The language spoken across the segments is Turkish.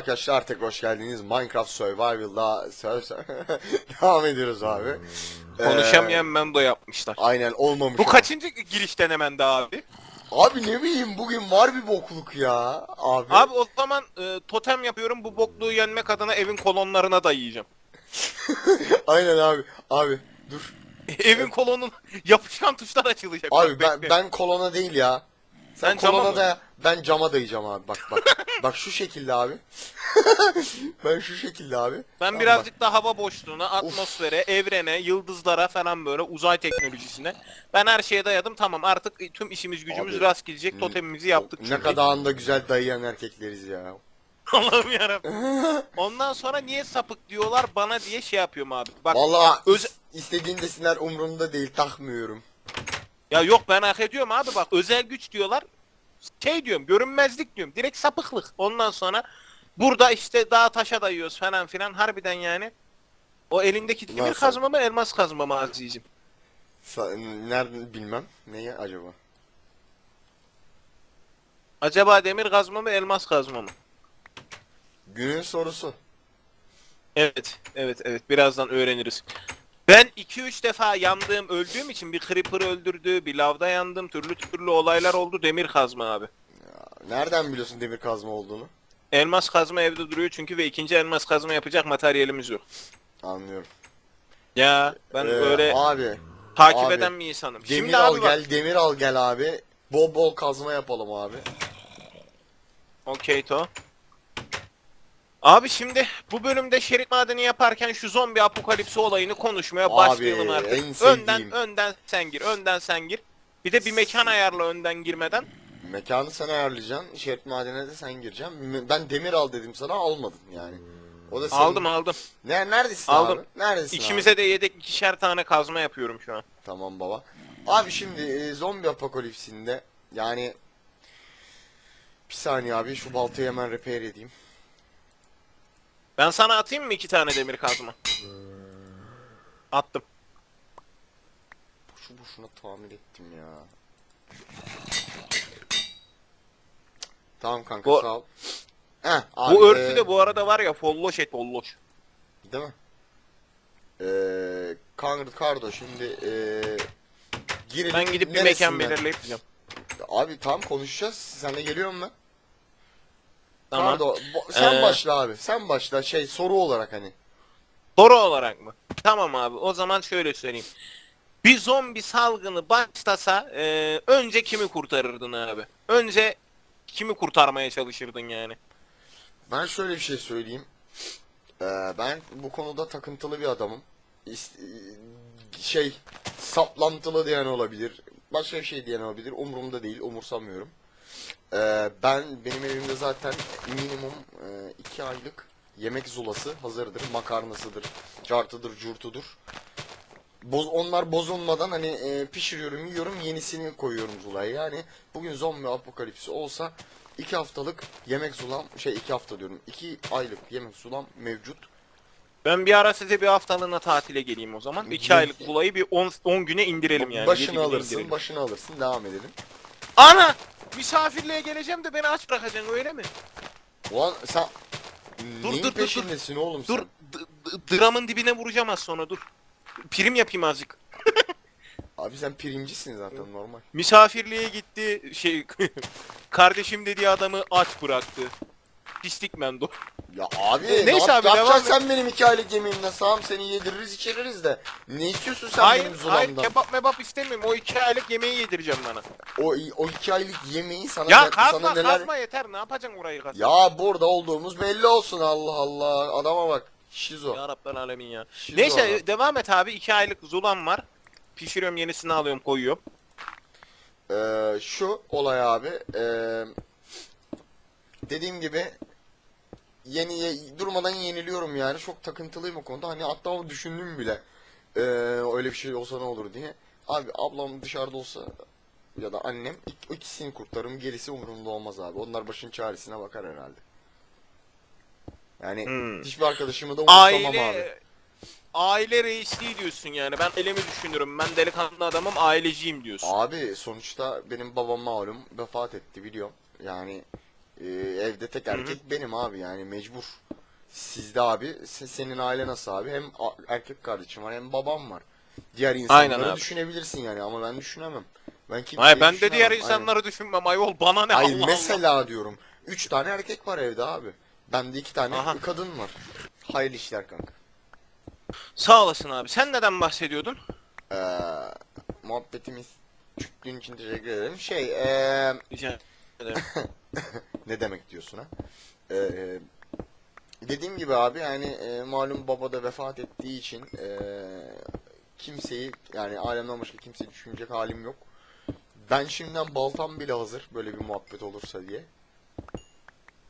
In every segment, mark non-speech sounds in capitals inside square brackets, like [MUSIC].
arkadaşlar artık hoş geldiniz. Minecraft Survival'da [LAUGHS] devam ediyoruz abi. Konuşamayan Ee, Mendo yapmışlar. aynen olmamış. Bu ama. kaçıncı giriş denemende abi? Abi ne bileyim bugün var bir bokluk ya abi. Abi o zaman e, totem yapıyorum bu bokluğu yenmek adına evin kolonlarına dayayacağım. [LAUGHS] aynen abi. Abi dur. [LAUGHS] evin kolonun yapışkan tuşlar açılacak. Abi ben ben kolona değil ya. Sen, Sen kolona da ben cama dayayacağım abi. Bak bak. [LAUGHS] bak şu şekilde abi. [LAUGHS] ben şu şekilde abi. Ben Tamam birazcık da hava boşluğuna, atmosfere, evrene, yıldızlara falan böyle uzay teknolojisine. Ben her şeye dayadım tamam artık tüm işimiz gücümüz Abi, rast gidecek n- totemimizi yaptık. Ne çünkü. kadar da güzel dayayan erkekleriz ya. [LAUGHS] Allah'ım yarabbim. Ondan sonra niye sapık diyorlar bana diye şey yapıyorum abi. Bak Vallahi öz- is- istediğin desinler umurumda değil takmıyorum. Ya yok ben hak ediyorum abi bak özel güç diyorlar. Şey diyorum görünmezlik diyorum. Direkt sapıklık. Ondan sonra burada işte dağ taşa dayıyoruz falan filan harbiden yani. O elindeki demir Nasıl? kazma mı elmas kazma mı Aziz'im? Sa- nerede bilmem. Neye acaba? Acaba demir kazma mı elmas kazma mı? Günün sorusu. Evet evet evet birazdan öğreniriz. Ben 2-3 defa yandığım öldüğüm için bir creeper öldürdü, bir lavda yandım, türlü türlü olaylar oldu demir kazma abi. Nereden biliyorsun demir kazma olduğunu? Elmas kazma evde duruyor çünkü ve ikinci elmas kazma yapacak materyalimiz yok. Anlıyorum. Ya ben Ee, böyle abi takip abi, eden bir insanım. demir Şimdi al abi bak. gel, demir al gel abi. Bol bol kazma yapalım abi. Okey to. Abi şimdi bu bölümde şerit madeni yaparken şu zombi apokalipsi olayını konuşmaya Abi, başlayalım artık. en sevdiğim. önden önden sen gir, önden sen gir. Bir de bir mekan ayarla önden girmeden. Mekanı sen ayarlayacaksın. İşaret madene de sen gireceksin. Ben demir al dedim sana almadın yani. O da senin. Aldım aldım. Ne, neredesin Aldım. abi? Neredesin İkimize abi? de yedek ikişer tane kazma yapıyorum şu an. Tamam baba. Abi şimdi e, zombi apokalipsinde yani bir saniye abi şu baltayı hemen repair edeyim. Ben sana atayım mı iki tane demir kazma? Attım. Boşu boşuna tamir ettim ya. Tamam kanka Bu- sağ ol. Heh, abi, bu örtü de bu arada var ya folloş et folloş. Değil mi? Eee Kangır Kardo şimdi eee girelim. Ben gidip bir mekan neresinden? belirleyip gideceğim. Abi tamam konuşacağız. Sen de geliyor mu? Tamam. Kardo bo- sen Ee, başla abi. Sen başla şey soru olarak hani. Soru olarak mı? Tamam abi o zaman şöyle söyleyeyim. Bir zombi salgını başlasa e, önce kimi kurtarırdın abi? Önce kimi kurtarmaya çalışırdın yani? Ben şöyle bir şey söyleyeyim. Eee, ben bu konuda takıntılı bir adamım. İst- şey saplantılı diyen olabilir. Başka bir şey diyen olabilir. Umurumda değil. Umursamıyorum. Eee, ben benim evimde zaten minimum eee, iki aylık yemek zulası hazırdır. Makarnasıdır, cartıdır, curtudur. Boz, onlar bozulmadan hani eee, pişiriyorum, yiyorum, yenisini koyuyorum zulaya. Yani bugün zombi apokalipsi olsa iki haftalık yemek zulam, şey iki hafta diyorum, iki aylık yemek zulam mevcut. Ben bir ara size bir haftalığına tatile geleyim o zaman. 2 Ne- aylık kulayı bir 10 10 güne indirelim yani. başını alırsın, indirelim. başını alırsın, devam edelim. Ana! Misafirliğe geleceğim de beni aç bırakacaksın öyle mi? Ulan sen Dur, neyin dur, dur, dur. peşindesin oğlum Dur, sen? d- d- dramın dibine vuracağım az sonra dur. Prim yapayım azıcık. [LAUGHS] Abi sen primcisin zaten normal. Misafirliğe gitti şey [LAUGHS] kardeşim dediği adamı aç bıraktı. Pislik mendo. Ya abi ne neyse yap- abi, devam yapacaksın sen benim iki aylık yemeğimden sağım seni yediririz içiririz de. Ne istiyorsun sen hayır, benim hayır zulamdan? kebap mebap istemiyorum. O iki aylık yemeği yedireceğim bana. O, o iki aylık yemeği sana, Ya ne- kazma sana neler... kazma yeter. Ne yapacaksın orayı kazma? Ya burada olduğumuz belli olsun Allah Allah. Adama bak. Şizo. Ya Rabbel alemin ya. Şizo Neyse adam. devam et abi. iki aylık zulam var. Pişiriyorum yenisini alıyorum koyuyorum. Ee, şu olay abi. ee, dediğim gibi yeni ye- durmadan yeniliyorum yani. Çok takıntılıyım o konuda. Hani hatta o düşündüm bile. Ee, öyle bir şey olsa ne olur diye. Abi ablam dışarıda olsa ya da annem ik- ikisini kurtarırım. Gerisi umurumda olmaz abi. Onlar başın çaresine bakar herhalde. Yani Hmm. hiçbir arkadaşımı da umursamam abi. Aile aile reisliği diyorsun yani. Ben elimi düşünürüm. Ben delikanlı adamım aileciyim diyorsun. Abi sonuçta benim babam malum vefat etti biliyorum. Yani Ee, evde tek erkek benim abi yani mecbur. Sizde abi se- senin aile nasıl abi? Hem erkek kardeşim var hem babam var. Diğer insanları Aynen abi. düşünebilirsin yani ama ben düşünemem. Ben kimseyi Hayır ben de düşünemem. diğer Aynen. insanları düşünmem ayol bana ne Hayır Allah mesela diyorum. Üç tane erkek var evde abi. Bende iki tane Aha. kadın var. Hayırlı işler kanka. Allah. Sağ olasın abi. Sen neden bahsediyordun? Ee, muhabbetimiz çıktığın için teşekkür ederim. Şey ee, Rica ederim. [LAUGHS] [LAUGHS] ne demek diyorsun ha? Ee, dediğim gibi abi yani e, malum baba da vefat ettiği için e, kimseyi yani alemden başka kimseyi düşünecek halim yok. Ben şimdiden baltam bile hazır böyle bir muhabbet olursa diye.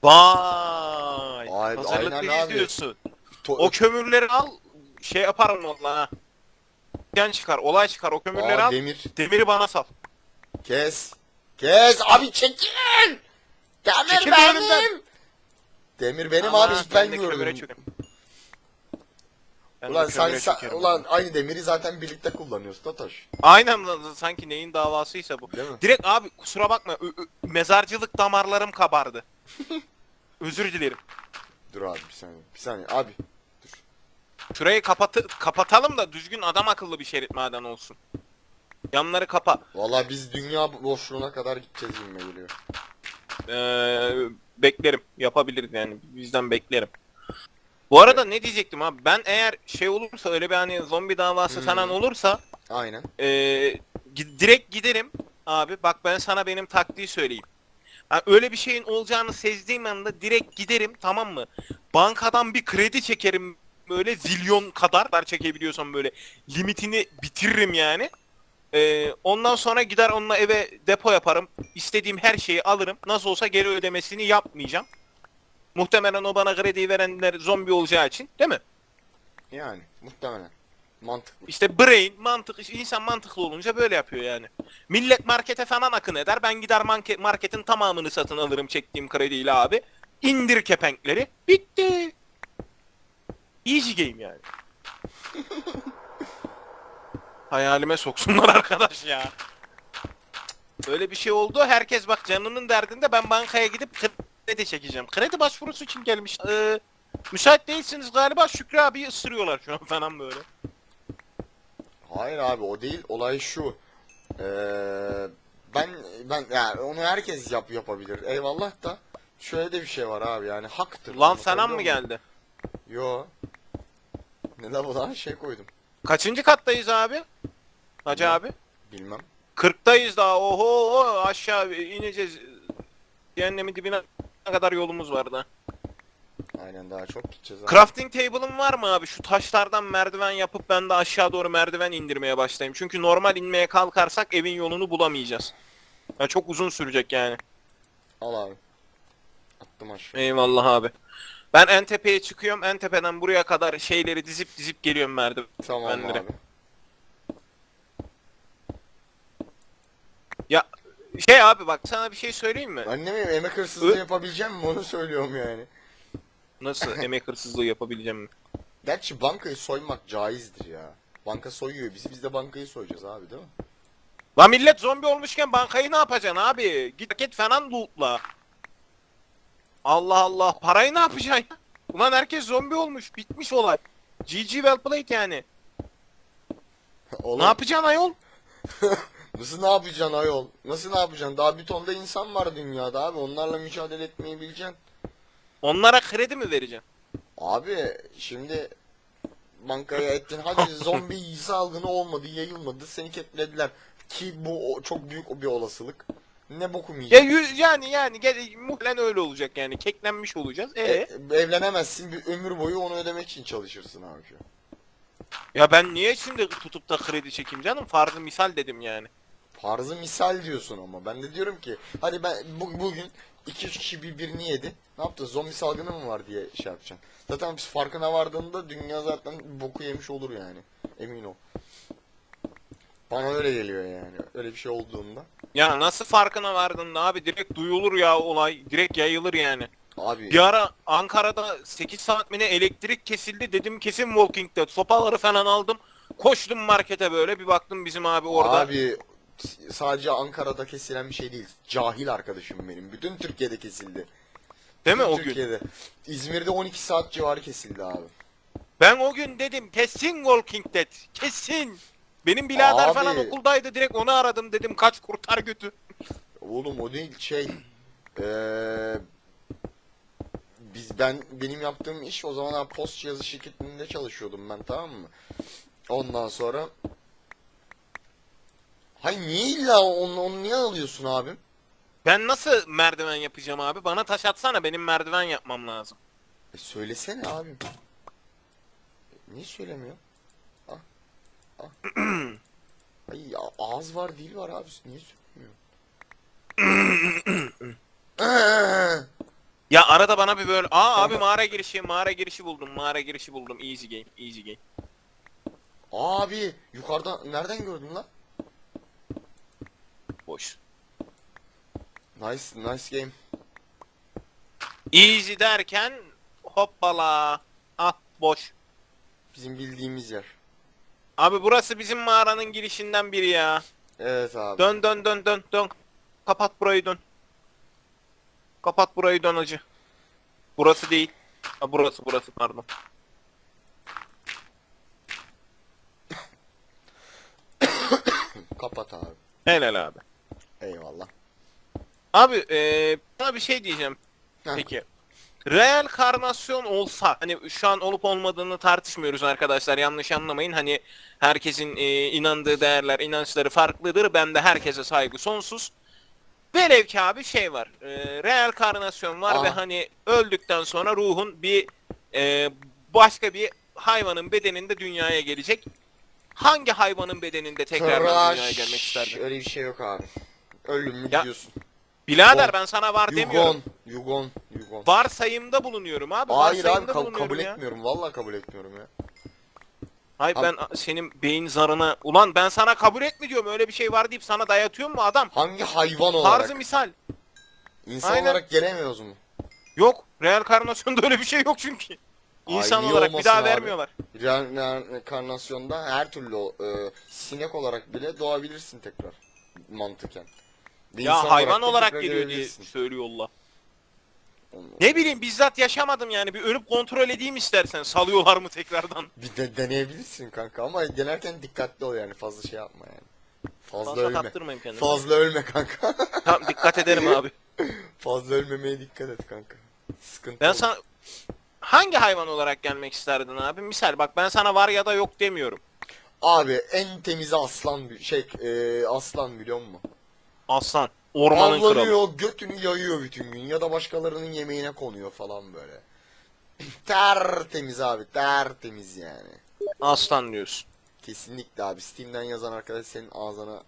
Vay. Ay- aynen Hazırlıklıyız abi. diyorsun. To- O kömürleri al. Şey yaparım valla ha. Yan çıkar, olay çıkar. O kömürleri Aa, al. demir. Demiri bana sal. Kes. Kes abi çekil. Demir Çekil benim. önümden. Demir benim Ama abi ilk ben de kömüre gördüm. çökerim. Ben de Ulan sen, kömüre sen- çökerim. ulan aynı demiri zaten birlikte kullanıyoruz Tataş. Aynen lan, sanki neyin davasıysa bu. Değil mi? Direkt abi kusura bakma ö- ö- mezarcılık damarlarım kabardı. [LAUGHS] Özür dilerim. Dur abi bir saniye. Bir saniye abi. Dur. Şurayı kapatı kapatalım da düzgün adam akıllı bir şerit maden olsun. Yanları kapa. Vallahi biz dünya boşluğuna kadar gideceğiz gibi geliyor. Ee, beklerim. Yapabiliriz yani. Bizden beklerim. Bu arada ne diyecektim abi? Ben eğer şey olursa öyle bir hani zombi davası Hmm. falan olursa Aynen. gi- direkt giderim abi. Bak ben sana benim taktiği söyleyeyim. Ha, öyle bir şeyin olacağını sezdiğim anda direkt giderim tamam mı? Bankadan bir kredi çekerim böyle zilyon kadar çekebiliyorsam böyle limitini bitiririm yani. Ee, ondan sonra gider onunla eve depo yaparım. İstediğim her şeyi alırım. Nasıl olsa geri ödemesini yapmayacağım. Muhtemelen o bana krediyi verenler zombi olacağı için değil mi? Yani muhtemelen. Mantıklı. İşte brain, mantık, insan mantıklı olunca böyle yapıyor yani. Millet markete falan akın eder. Ben gider market, marketin tamamını satın alırım çektiğim krediyle abi. İndir kepenkleri. Bitti. Easy game yani. [LAUGHS] Hayalime soksunlar [LAUGHS] arkadaş ya. Böyle bir şey oldu. Herkes bak canının derdinde ben bankaya gidip kredi çekeceğim. Kredi başvurusu için gelmiş. Ee, müsait değilsiniz galiba Şükrü abi ısırıyorlar şu an [LAUGHS] falan böyle. Hayır abi o değil. Olay şu. Ee, ben ben yani onu herkes yap yapabilir. Eyvallah da şöyle de bir şey var abi yani haktır. Lan falan mı geldi? Yo. Ne la bu lan şey koydum. Kaçıncı kattayız abi? Hacı abi. Bilmem. 40'tayız daha. Oho aşağı ineceğiz. Cehennemin dibine kadar yolumuz var da. Aynen daha çok gideceğiz abi. Crafting table'ın var mı abi? Şu taşlardan merdiven yapıp ben de aşağı doğru merdiven indirmeye başlayayım. Çünkü normal inmeye kalkarsak evin yolunu bulamayacağız. Ya çok uzun sürecek yani. Al abi. Attım aşağı. Eyvallah abi. Ben en tepeye çıkıyorum. En tepeden buraya kadar şeyleri dizip dizip geliyorum merdiven. Tamam abi. Ya şey abi bak sana bir şey söyleyeyim mi? Ben ne bileyim emek hırsızlığı Ö- yapabileceğim mi onu söylüyorum yani. Nasıl [LAUGHS] emek hırsızlığı yapabileceğim mi? Gerçi bankayı soymak caizdir ya. Banka soyuyor bizi biz de bankayı soyacağız abi değil mi? Lan millet zombi olmuşken bankayı ne yapacaksın abi? Git paket falan lootla. Allah Allah parayı ne yapacaksın ya? Ulan herkes zombi olmuş bitmiş olay. GG well played yani. Oğlum, Ne yapacaksın ayol? [LAUGHS] Nasıl ne yapacaksın ayol? Nasıl ne yapacaksın? Daha bir tonda insan var dünyada abi. Onlarla mücadele etmeyi bileceksin. Onlara kredi mi vereceksin? Abi şimdi bankaya ettin. Hadi [LAUGHS] zombi salgını olmadı, yayılmadı. Seni keklediler. Ki bu o- çok büyük bir olasılık. Ne bokum Ya yiyeceksin? yü- yani yani gel, muhtemelen öyle olacak yani keklenmiş olacağız. E, E, evlenemezsin. Bir ömür boyu onu ödemek için çalışırsın abi. ya ben niye şimdi tutup da kredi çekeyim canım? Farzı misal dedim yani. Farzı misal diyorsun ama. Ben de diyorum ki hadi ben bu, bugün 2-3 kişi birbirini yedi. Ne yaptın? Zombi salgını mı var diye şey yapacaksın. Zaten biz farkına vardığında dünya zaten boku yemiş olur yani. Emin ol. Bana öyle geliyor yani. Öyle bir şey olduğunda. Ya nasıl farkına vardın da abi direkt duyulur ya olay direkt yayılır yani. Abi Bir ara Ankara'da 8 saat mi ne elektrik kesildi dedim kesin Walking Dead sopaları falan aldım. Koştum markete böyle bir baktım bizim abi orada. Abi sadece Ankara'da kesilen bir şey değil. Cahil arkadaşım benim. Bütün Türkiye'de kesildi. Değil mi o gün? Türkiye'de. İzmir'de 12 saat civarı kesildi abi. Ben o gün dedim kesin Walking Dead. Kesin. Benim birader Abi. falan okuldaydı direkt onu aradım dedim kaç kurtar götü. Oğlum o değil şey. Eee biz ben benim yaptığım iş o zamanlar post yazı şirketinde çalışıyordum ben tamam mı? Ondan sonra Hay niye illa onu, onu niye alıyorsun abim? Ben nasıl merdiven yapacağım abi? Bana taş atsana benim merdiven yapmam lazım. E söylesene abim. Niye söylemiyor? Ay a- ağız var dil var abi niye söylemiyor? Ya arada bana bir böyle aa abi mağara girişi mağara girişi buldum mağara girişi buldum easy game easy game. abi yukarıda nereden gördün lan? Boş. Nice nice game. Easy derken hoppala. Ah boş. Bizim bildiğimiz yer. Abi burası bizim mağaranın girişinden biri ya. Evet abi. Dön dön dön dön dön. Kapat burayı dön. Kapat burayı dön acı. Burası değil. Ha burası burası pardon. Kapat abi. Helal abi. Eyvallah. Abi eee sana bir şey diyeceğim. Heh. Peki. Real karnasyon olsa hani şu an olup olmadığını tartışmıyoruz arkadaşlar yanlış anlamayın hani herkesin e, inandığı değerler inançları farklıdır ben de herkese saygı sonsuz Velev ki abi şey var e, real karnasyon var Aa. ve hani öldükten sonra ruhun bir e, başka bir hayvanın bedeninde dünyaya gelecek hangi hayvanın bedeninde tekrardan dünyaya gelmek isterdin? Öyle bir şey yok abi. Ölüm mü Ya, diyorsun? Birader ben sana var demiyorum. Yugon. Yugon. Yugon. Varsayımda bulunuyorum abi. Hayır abi varsayımda bulunuyorum kabul ya. etmiyorum. Vallahi kabul etmiyorum ya. Hayır ben senin beyin zarına... Ulan ben sana kabul etmiyorum öyle bir şey var deyip sana dayatıyor mu adam? Hangi hayvan olarak? Tarzı misal. İnsan Aynen. olarak gelemiyoruz mu? Yok. Reenkarnasyonda öyle bir şey yok çünkü. İnsan niye olarak bir olmasın daha abi? vermiyorlar. Reenkarnasyonda her türlü o, e, sinek olarak bile doğabilirsin tekrar. Mantıken. Bir insan Ya hayvan olarak tekrar geliyor diye gelebilirsin. söylüyor Allah. Ne bileyim bizzat yaşamadım yani. Bir ölüp kontrol edeyim istersen. Salıyorlar mı tekrardan? Bir de deneyebilirsin kanka ama denerken dikkatli ol yani fazla şey yapma yani. Fazla, Fazla ölme. Fazla ölme kanka. [LAUGHS] Tamam dikkat ederim abi. [LAUGHS] fazla ölmemeye dikkat et kanka. Sıkıntı Ben sana... Hangi hayvan olarak gelmek isterdin abi? Misal bak ben sana var ya da yok demiyorum. Abi en temizi aslan bi- şey e, aslan biliyor musun? Aslan. Ormanın kralı. Avlanıyor götünü yayıyor bütün gün ya da başkalarının yemeğine konuyor falan böyle. [LAUGHS] tertemiz abi tertemiz yani. Aslan diyorsun. Kesinlikle abi Steam'den yazan arkadaş senin ağzına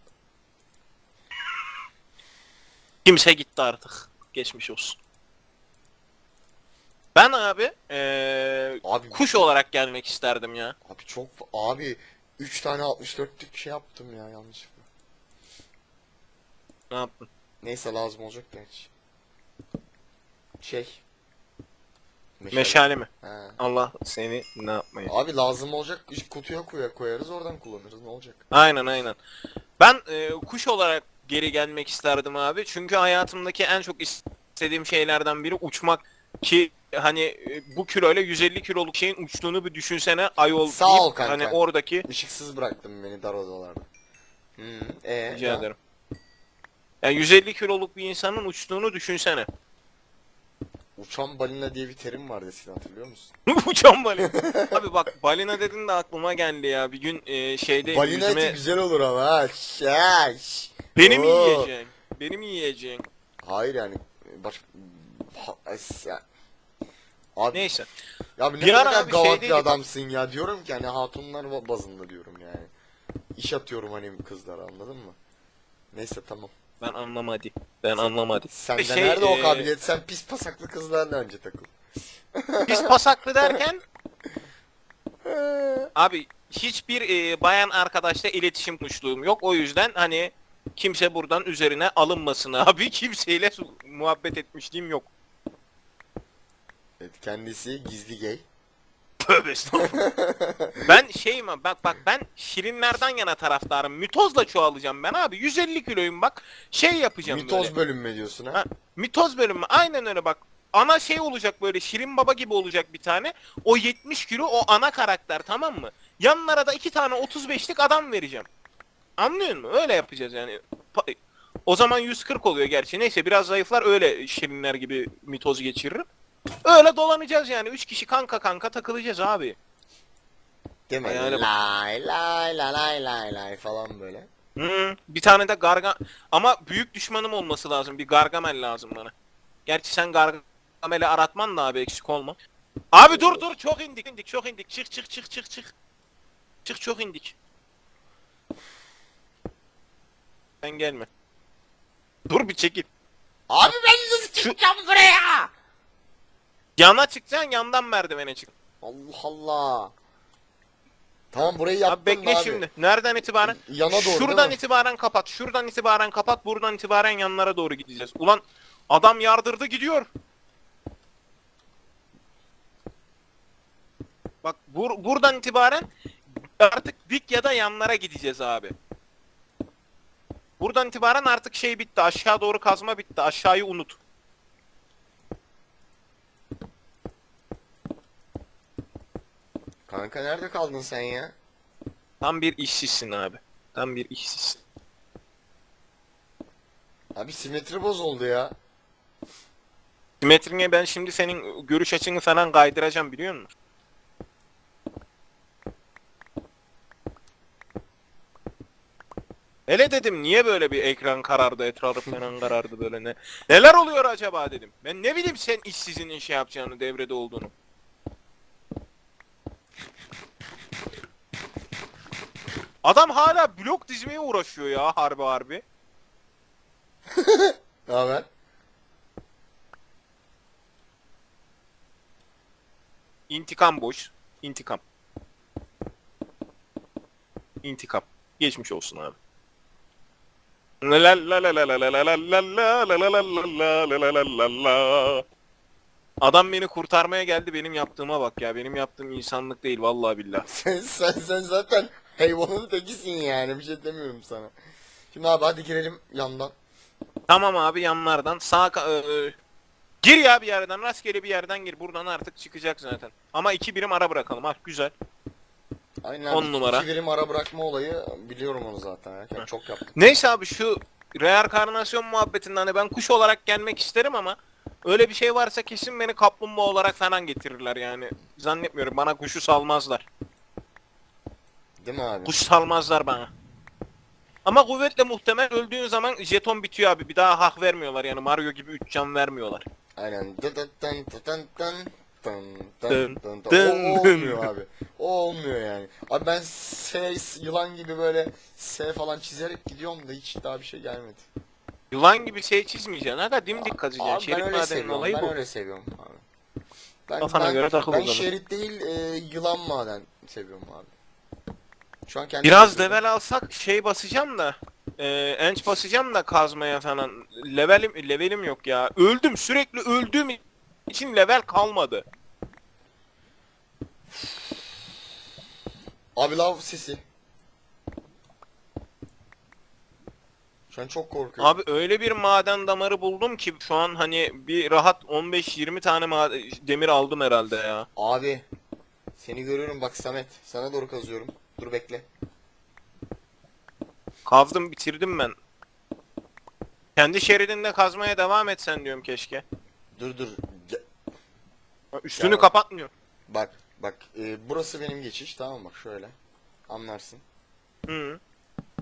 Kimse gitti artık. Geçmiş olsun. Ben abi eee Abi- kuş olarak gelmek isterdim ya. abi çok abi 3 tane 64'lük şey yaptım ya yanlışlıkla. Ne yaptın? Neyse lazım olacak gerçi. Şey. Meşale. Meşale mi? He. Allah seni ne yapmayı. Abi lazım olacak iş kutuya koyar, koyarız oradan kullanırız ne olacak? Aynen aynen. Ben eee, kuş olarak geri gelmek isterdim abi. Çünkü hayatımdaki en çok istediğim şeylerden biri uçmak ki hani e, bu kiloyla 150 kiloluk şeyin uçtuğunu bir düşünsene ayol Sağ deyip, ol kanka. hani oradaki Işıksız bıraktın beni dar odalarda. Hmm, e, rica ya. ederim. Yani 150 kiloluk bir insanın uçtuğunu düşünsene. Uçan balina diye bir terim vardı eskiden hatırlıyor musun? [LAUGHS] Uçan balina. Abi bak balina dedin de aklıma geldi ya. Bir gün e, şeyde balina yüzüme... eti güzel olur ama ha. Şaş. Beni mi Oo. yiyeceksin? Beni mi yiyeceksin? Hayır yani. Baş... Ya. Abi, Neyse. ya bir ne Bir ara kadar abi gavat şeydeydi bir adamsın ya. Diyorum ki hani hatunlar ba- bazında diyorum yani. İş atıyorum hani kızlara anladın mı? Neyse tamam. Ben anlamadım. Ben anlamadım. Sende Şey, nerede o e, kabiliyet? Sen pis pasaklı kızlarla önce takıl. [LAUGHS] Biz pasaklı derken [LAUGHS] abi hiçbir e, bayan arkadaşla iletişim kuşluğum yok. O yüzden hani kimse buradan üzerine alınmasın abi. [LAUGHS] Kimseyle su- muhabbet etmişliğim yok. Evet, kendisi gizli gay. Tövbe estağfurullah. ben şeyim abi, bak bak ben şirinlerden yana taraftarım. Mitozla çoğalacağım ben abi. 150 kiloyum bak. Şey yapacağım Mitoz böyle. bölünme diyorsun ha. Ha, mitoz bölümü aynen öyle bak. ana şey olacak böyle Şirin Baba gibi olacak bir tane. O 70 kilo o ana karakter tamam mı? Yanlara da iki tane 35'lik adam vereceğim. Anlıyor musun? Öyle yapacağız yani. Pa- O zaman 140 oluyor gerçi. Neyse biraz zayıflar öyle şirinler gibi mitoz geçiririm. Öyle dolanacağız yani. 3 kişi kanka kanka takılacağız abi. Değil mi? Hayale bak. Lay lay lay lay lay lay falan böyle. Hı, bir tane de garga... Ama büyük düşmanım olması lazım. Bir gargamel lazım bana. Gerçi sen gargameli aratman da abi eksik olma. Abi dur dur çok indik indik çok indik. Çık çık çık çık çık. Çık çok indik. Sen gelme. Dur bir çekil. Abi ben nasıl çıkacağım buraya? Yana çıkacaksın yandan merdivene çık. Allah Allah. Tamam burayı yaptım Abi bekle abi. şimdi. Nereden itibaren? Yana doğru Şuradan değil mi? itibaren kapat. Şuradan itibaren kapat. Buradan itibaren yanlara doğru gideceğiz. Ulan adam yardırdı gidiyor. Bak bur buradan itibaren artık dik ya da yanlara gideceğiz abi. Buradan itibaren artık şey bitti. Aşağı doğru kazma bitti. Aşağıyı unut. Kanka nerede kaldın sen ya? Tam bir işsizsin abi. Tam bir işsizsin. Abi simetri bozuldu ya. Simetrine ben şimdi senin görüş açını falan kaydıracağım biliyor musun? Hele dedim niye böyle bir ekran karardı, etrafı falan karardı böyle ne? Neler oluyor acaba dedim. Ben ne bileyim sen işsizinin şey yapacağını, devrede olduğunu. Adam hala blok dizmeye uğraşıyor ya harbi harbi. ne haber? İntikam boş. İntikam. İntikam. Geçmiş olsun abi. Adam beni kurtarmaya geldi benim yaptığıma bak ya. Benim yaptığım insanlık değil vallahi billah. sen, sen, sen zaten hayvanın tekisin yani bir şey demiyorum sana. Şimdi abi hadi girelim yandan. Tamam abi yanlardan sağ ka- e, Gir ya bir yerden rastgele bir yerden gir. Buradan artık çıkacak zaten. Ama iki birim ara bırakalım. Ha güzel. Aynen. On numara. İki birim ara bırakma olayı biliyorum onu zaten. ya. Yani çok yaptım. Neyse abi şu reenkarnasyon muhabbetinden hani ben kuş olarak gelmek isterim ama öyle bir şey varsa kesin beni kaplumbağa olarak falan getirirler yani. Zannetmiyorum bana kuşu salmazlar. Değil mi abi? Kuş salmazlar bana. Ama kuvvetle muhtemel öldüğün zaman jeton bitiyor abi. Bir daha hak vermiyorlar yani Mario gibi 3 can vermiyorlar. Aynen. Dın dın dın dın dın dın dın Dın dın dın. O, olmuyor abi. O olmuyor yani. Abi ben S yılan gibi böyle S falan çizerek gidiyorum da hiç daha bir şey gelmedi. Yılan gibi şey çizmeyeceksin. Aga dimdik kazıyacaksın. Abi ben Şerit öyle madenin seviyorum. olayı Ben bu. öyle seviyorum abi. Ben, Kafana ben, göre takıl o ben zaman. şerit değil e, yılan maden seviyorum abi. Şu an kendim Biraz yapıyorum. level alsak şey basacağım da e, enç basacağım da kazmaya falan. Levelim levelim yok ya. Öldüm sürekli öldüğüm için level kalmadı. Abi lav sesi. Şu an çok korkuyorum. Abi öyle bir maden damarı buldum ki şu an hani bir rahat 15-20 tane ma- demir aldım herhalde ya. Abi. Seni görüyorum bak Samet. Sana doğru kazıyorum. Dur bekle. Kazdım bitirdim ben. Kendi şeridinde kazmaya devam etsen diyorum keşke. Dur dur. Ge- Üstünü Ya. kapatmıyor. Bak bak e, burası benim geçiş tamam mı? Bak şöyle. Anlarsın. Hı.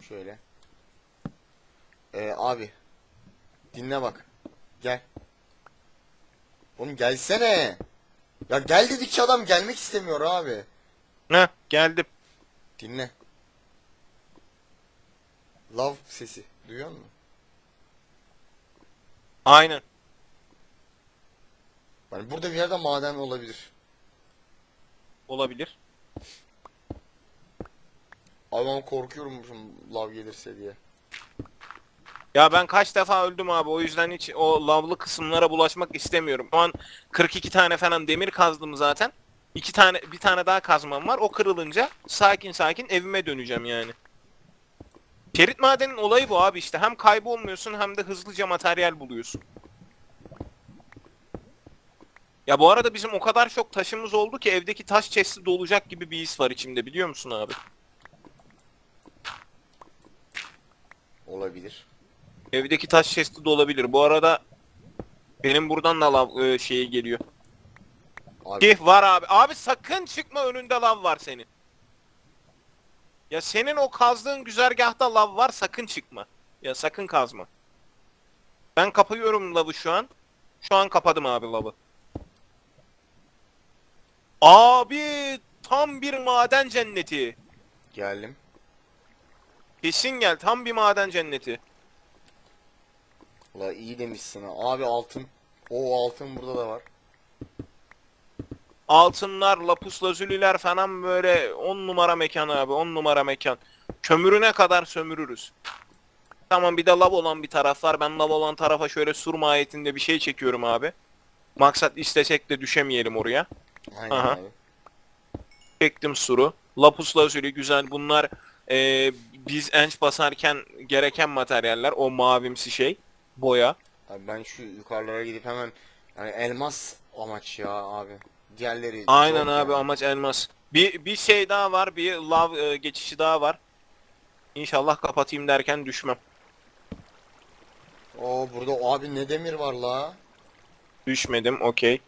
Şöyle. E, abi. Dinle bak. Gel. Oğlum gelsene. Ya gel dedikçe adam gelmek istemiyor abi. Heh geldim. Dinle. Love sesi. Duyuyor musun? Aynen. Yani burada bir yerde maden olabilir. Olabilir. Abi ben korkuyorum şimdi lav gelirse diye. Ya ben kaç defa öldüm abi o yüzden hiç o lavlı kısımlara bulaşmak istemiyorum. Şu an 42 tane falan demir kazdım zaten. İki tane bir tane daha kazmam var. O kırılınca sakin sakin evime döneceğim yani. Şerit madenin olayı bu abi işte. Hem kaybolmuyorsun hem de hızlıca materyal buluyorsun. Ya bu arada bizim o kadar çok taşımız oldu ki evdeki taş chest'i dolacak gibi bir his var içimde biliyor musun abi? Olabilir. Evdeki taş chest'i dolabilir. Bu arada benim buradan da lav e, şeyi geliyor. Abi Ki var abi. Abi sakın çıkma önünde lav var senin. Ya senin o kazdığın güzergahta lav var sakın çıkma. Ya sakın kazma. Ben kapıyorum lavı şu an. Şu an kapadım abi lavı. Abi tam bir maden cenneti. geldim. Kesin gel tam bir maden cenneti. Valla iyi demişsin ha. Abi altın. O altın burada da var. Altınlar, lapus lazuliler falan böyle 10 numara mekan abi 10 numara mekan. Kömürüne kadar sömürürüz. Tamam bir de lav olan bir taraf var. Ben lav olan tarafa şöyle sur mahiyetinde bir şey çekiyorum abi. Maksat istesek de düşemeyelim oraya. Aynen Aha. abi. Çektim suru. Lapus lazuli güzel. Bunlar eee, biz enç basarken gereken materyaller. O mavimsi şey. Boya. Abi ben şu yukarılara gidip hemen yani elmas amaç ya abi. Diğerleri Aynen zor abi yani. amaç elmas. Bir bir şey daha var. Bir lav e, geçişi daha var. İnşallah kapatayım derken düşmem. Oo burada abi ne demir var la? Düşmedim. Okey.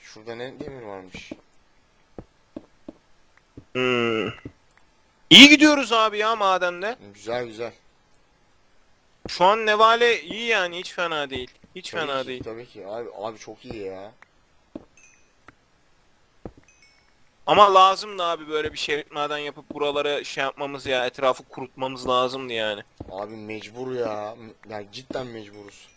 Şurada ne demir varmış? Hmm. İyi gidiyoruz abi ya madende. Güzel güzel. Şu an Nevale iyi yani hiç fena değil. Hiç Tabii fena ki, değil. Tabii ki abi abi çok iyi ya. Ama lazımdı abi böyle bir şerit maden yapıp buraları şey yapmamız ya etrafı kurutmamız lazımdı yani. Abi mecbur ya. Yani cidden mecburuz.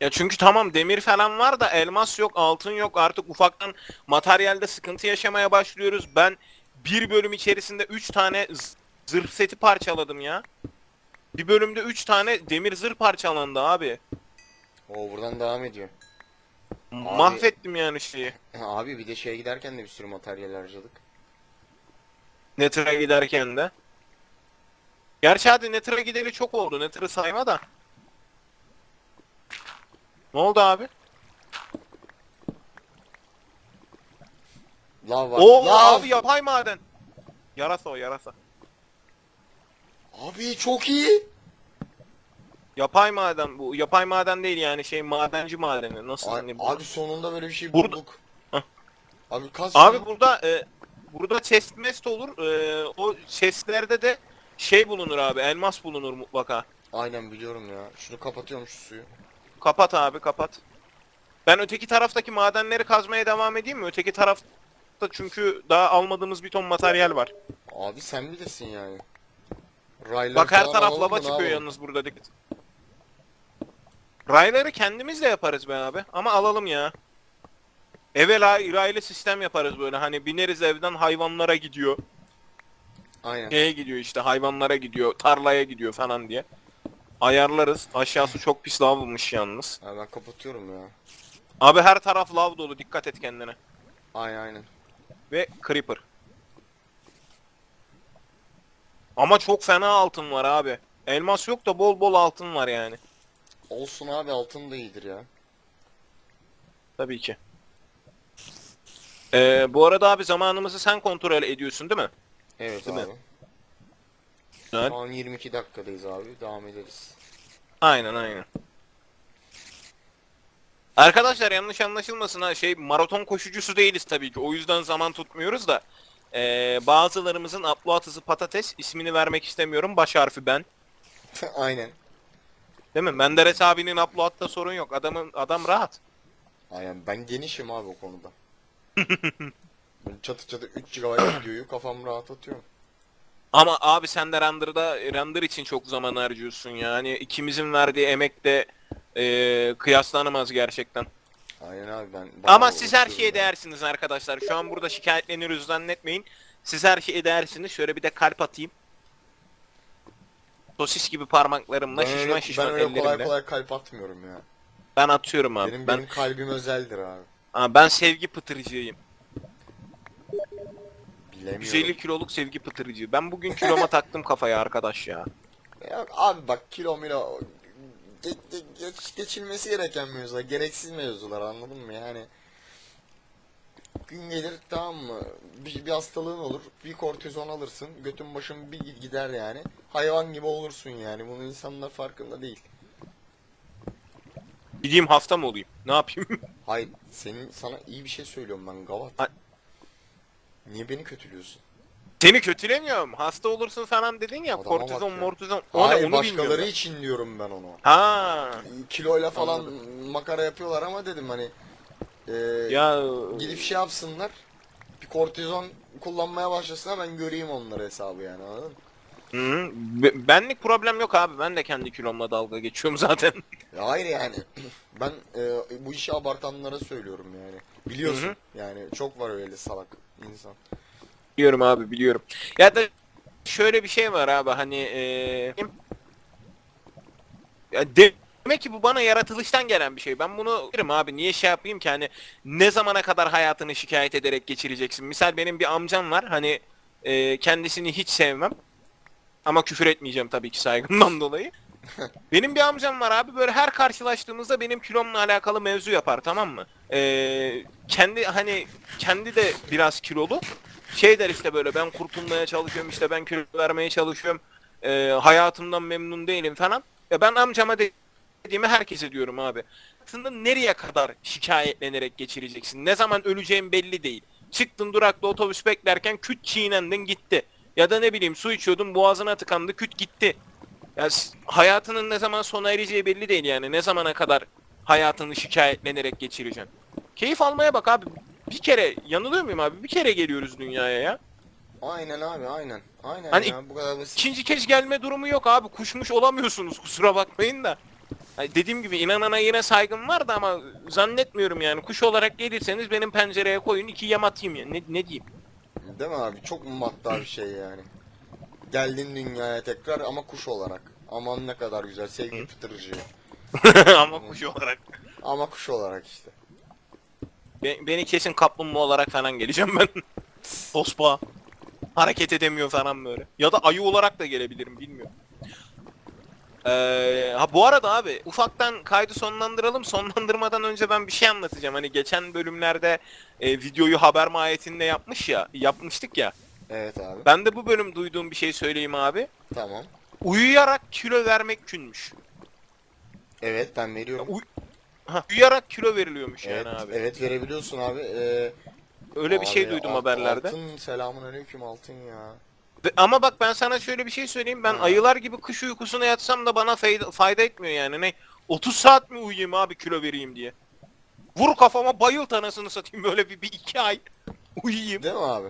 Ya çünkü tamam demir falan var da elmas yok, altın yok. Artık ufaktan materyalde sıkıntı yaşamaya başlıyoruz. Ben bir bölüm içerisinde 3 tane zırh seti parçaladım ya. Bir bölümde 3 tane demir zırh parçalandı abi. Oo buradan devam ediyor. Mahvettim yani şeyi. [LAUGHS] Abi bir de şeye giderken de bir sürü materyal harcadık. Nether'a giderken de. Gerçi hadi Nether'a gideli çok oldu. Nether'ı sayma da. Ne oldu abi? Lav var. Oo Lav! abi yapay maden. Yarasa o yarasa. Abi çok iyi. Yapay maden bu. Yapay maden değil yani şey madenci madeni. Nasıl Abi, hani bu? abi sonunda böyle bir şey Burada- bulduk. Hah. Abi kas. Abi burada e, burada chest mest olur. E, o chestlerde de şey bulunur abi. Elmas bulunur mutlaka. Aynen biliyorum ya. Şunu kapatıyorum şu suyu. Kapat abi kapat. Ben öteki taraftaki madenleri kazmaya devam edeyim mi? Öteki tarafta çünkü daha almadığımız bir ton materyal var. Abi sen bilirsin yani. Raylar Bak her falan taraf alalım lava ne çıkıyor yapalım? yalnız burada dikkat. Rayları kendimiz de yaparız be abi. Ama alalım ya. Eve ray- raylı sistem yaparız böyle. Hani bineriz evden hayvanlara gidiyor. Aynen. Şeye gidiyor işte hayvanlara gidiyor. Tarlaya gidiyor falan diye. Ayarlarız. Aşağısı çok pis lavmış yalnız. Abi ben kapatıyorum ya. Abi her taraf lav dolu. Dikkat et kendine. Aynen aynen. Ve creeper. Ama çok fena altın var abi. Elmas yok da bol bol altın var yani. Olsun abi altın da iyidir ya. Tabii ki. Ee, bu arada abi zamanımızı sen kontrol ediyorsun değil mi? Evet Değil mi? abi. Güzel. Şu an 22 dakikadayız abi. Devam ederiz. Aynen aynen. Arkadaşlar yanlış anlaşılmasın ha şey maraton koşucusu değiliz tabii ki. O yüzden zaman tutmuyoruz da. Ee, bazılarımızın upload hızı patates ismini vermek istemiyorum. Baş harfi ben. [LAUGHS] aynen. Değil mi? Menderes abinin upload'da sorun yok. Adamın adam rahat. Aynen ben genişim abi o konuda. [LAUGHS] ben çatı çatı 3 GB videoyu kafam rahat atıyorum. Ama abi sen de render'da render için çok zaman harcıyorsun yani ikimizin verdiği emek de e, kıyaslanamaz gerçekten. Aynen abi ben. Ama siz her şeye değersiniz arkadaşlar. Şu an burada şikayetleniyoruz zannetmeyin. Siz her şeye değersiniz. Şöyle bir de kalp atayım. Sosis gibi parmaklarımla Ben şişman öyle, şişman ben öyle kolay ellerimle. kolay kalp atmıyorum ya. Ben atıyorum abi. Benim ben benim kalbim özeldir abi. Aa, ben sevgi pıtırcıyım. Bilemiyorum. 150 kiloluk sevgi pıtırcı. Ben bugün kiloma taktım kafaya arkadaş ya. Ya abi bak kilo milo ge- ge- geç- geçilmesi gereken mevzular, gereksiz mevzular anladın mı yani? Gün gelir tamam mı? Bir, bir hastalığın olur, bir kortizon alırsın, götün başın bir gi- gider yani. Hayvan gibi olursun yani. Bunu insanlar farkında değil. Gideyim hasta mı olayım? Ne yapayım? [LAUGHS] Hayır, senin sana iyi bir şey söylüyorum ben Gavat. Ay- Niye beni kötülüyorsun? Seni kötülemiyorum. Hasta olursun falan dedin ya. Adama kortizon ya. mortizon. O Hayır, ne onu başkaları bilmiyorum. için diyorum ben onu. Ha. Kiloyla falan makara yapıyorlar ama dedim hani e, Ya gidip şey yapsınlar. Bir kortizon kullanmaya başlasınlar ben göreyim onları hesabı yani anladın mı? Hı, be- benlik problem yok abi. Ben de kendi kilomla dalga geçiyorum [LAUGHS] zaten. Ya hayır yani [CLEARS THROAT] ben e, bu işi abartanlara söylüyorum yani. Biliyorsun Hı hı. yani çok var öyle salak insan. biliyorum abi biliyorum. Ya da şöyle bir şey var abi hani eee ya de- demek ki bu bana yaratılıştan gelen bir şey. Ben bunu bilirim abi. Niye şey yapayım ki hani ne zamana kadar hayatını şikayet ederek geçireceksin? Misal benim bir amcam var. Hani eee, kendisini hiç sevmem. Ama küfür etmeyeceğim tabii ki saygımdan [LAUGHS] dolayı. Benim bir amcam var abi böyle her karşılaştığımızda benim kilomla alakalı mevzu yapar tamam mı? Ee, kendi hani kendi de biraz kilolu. Şey der işte böyle ben kurtulmaya çalışıyorum işte ben kilo vermeye çalışıyorum. Ee, hayatımdan memnun değilim falan. Ya ben amcama de- dediğimi herkese diyorum abi. Aslında nereye kadar şikayetlenerek geçireceksin? Ne zaman öleceğin belli değil. Çıktın durakta otobüs beklerken küt çiğnendin gitti. Ya da ne bileyim su içiyordun boğazına tıkandı küt gitti. Ya hayatının ne zaman sona ereceği belli değil yani. Ne zamana kadar hayatını şikayetlenerek geçireceksin. Keyif almaya bak abi. Bir kere yanılıyor muyum abi? Bir kere geliyoruz dünyaya ya. Aynen abi aynen. Aynen Hani ya bu kadar basit. İkinci kez gelme durumu yok abi. Kuşmuş olamıyorsunuz kusura bakmayın da. Hani dediğim gibi inanana yine saygım var da ama zannetmiyorum yani. Kuş olarak gelirseniz benim pencereye koyun iki yem atayım ya. Ne, ne diyeyim? Değil mi abi? Çok madda bir şey yani. Geldin dünyaya tekrar ama kuş olarak. Aman ne kadar güzel sevgi pıtırıcı. [LAUGHS] ama kuş olarak. Ama kuş olarak işte. Be- beni kesin kaplumbağa olarak falan geleceğim ben. [LAUGHS] Tospa. Hareket edemiyor falan böyle. Ya da ayı olarak da gelebilirim bilmiyorum. Ee, ha bu arada abi ufaktan kaydı sonlandıralım. Sonlandırmadan önce ben bir şey anlatacağım. Hani geçen bölümlerde e, videoyu haber mahiyetinde yapmış ya, yapmıştık ya. Evet abi. Ben de bu bölüm duyduğum bir şey söyleyeyim abi. Tamam. Uyuyarak kilo vermek künmüş. Evet ben veriyorum. Uy- Ha, uyuyarak kilo veriliyormuş Evet, yani abi. evet verebiliyorsun abi. Ee, Öyle bir şey abi, duydum haberlerde. Altın selamun aleyküm altın ya. Ama bak ben sana şöyle bir şey söyleyeyim. Ben ayılar gibi kış uykusuna yatsam da bana fayda, fayda etmiyor yani. Ne? 30 saat mi uyuyayım abi kilo vereyim diye. Vur kafama bayılt anasını satayım böyle bir, bir iki ay uyuyayım. Değil mi abi?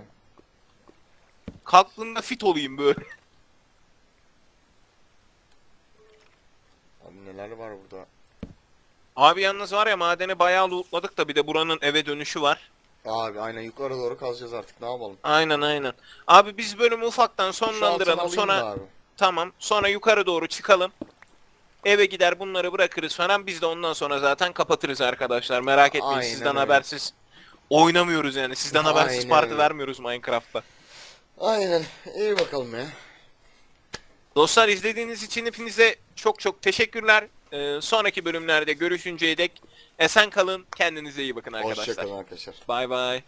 Kalktığımda fit olayım böyle. Abi neler var burada? Abi yalnız var ya madeni bayağı lootladık da bir de buranın eve dönüşü var. Abi aynen yukarı doğru kazacağız artık ne yapalım? Aynen aynen. Abi biz bölümü ufaktan sonlandıralım alayım sonra abi. tamam sonra yukarı doğru çıkalım. Eve gider bunları bırakırız falan biz de ondan sonra zaten kapatırız arkadaşlar merak etmeyin Aynen sizden öyle. habersiz oynamıyoruz yani sizden habersiz Aynen parti öyle. vermiyoruz Minecraft'ta. Aynen. İyi bakalım ya. Dostlar izlediğiniz için hepinize çok çok teşekkürler. Ee, sonraki bölümlerde görüşünceye dek esen kalın kendinize iyi bakın arkadaşlar. Hoşçakalın arkadaşlar. Bay bay.